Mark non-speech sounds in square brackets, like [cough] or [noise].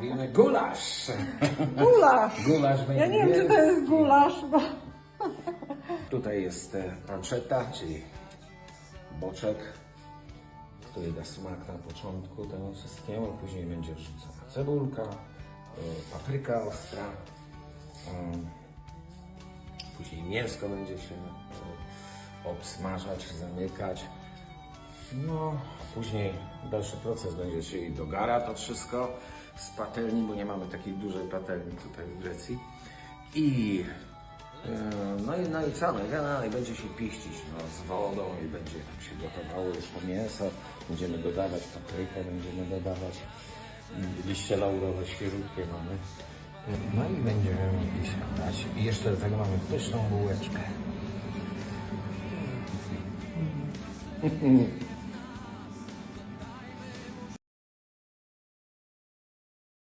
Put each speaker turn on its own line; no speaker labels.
Robimy gulasz.
Gulasz.
Gulasz
Ja nie wiem, czy to jest gulasz, bo...
Tutaj jest e, pancetta, czyli boczek, który da smak na początku temu wszystkiemu, później będzie wrzucona cebulka, e, papryka ostra, em, później mięsko będzie się e, obsmażać, zamykać. No, później dalszy proces będzie się dogara to wszystko z patelni, bo nie mamy takiej dużej patelni tutaj w Grecji. I e, no i, no i co, no i będzie się pieścić no, z wodą i będzie tam się gotowało już to mięso. Będziemy dodawać paprykę, będziemy dodawać mm, liście laurowe świerutkie mamy. No i będziemy mogli. I jeszcze do tego mamy pyszną bułeczkę. [laughs]